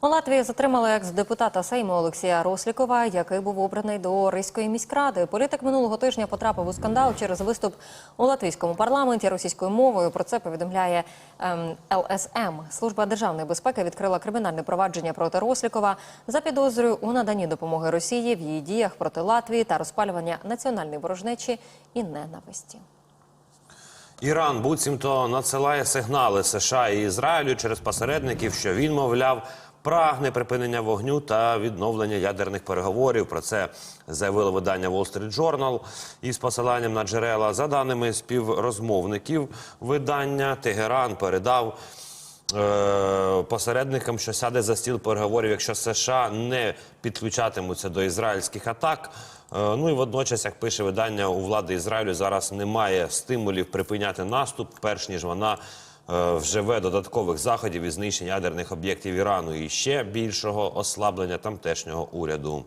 У Латвії затримали екс-депутата Сейму Олексія Рослікова, який був обраний до Ризької міськради. Політик минулого тижня потрапив у скандал через виступ у латвійському парламенті російською мовою. Про це повідомляє ем, ЛСМ. Служба державної безпеки відкрила кримінальне провадження проти Рослікова за підозрою у наданні допомоги Росії в її діях проти Латвії та розпалювання національної ворожнечі і ненависті. Іран буцімто надсилає сигнали США і Ізраїлю через посередників, що він, мовляв, прагне припинення вогню та відновлення ядерних переговорів. Про це заявило видання Wall Street Journal із посиланням на джерела. За даними співрозмовників видання, Тегеран передав посередникам, що сяде за стіл переговорів, якщо США не підключатимуться до ізраїльських атак. Е, Ну і водночас, як пише видання, у влади Ізраїлю зараз немає стимулів припиняти наступ, перш ніж вона е, вживе додаткових заходів із знищення ядерних об'єктів Ірану і ще більшого ослаблення тамтешнього уряду.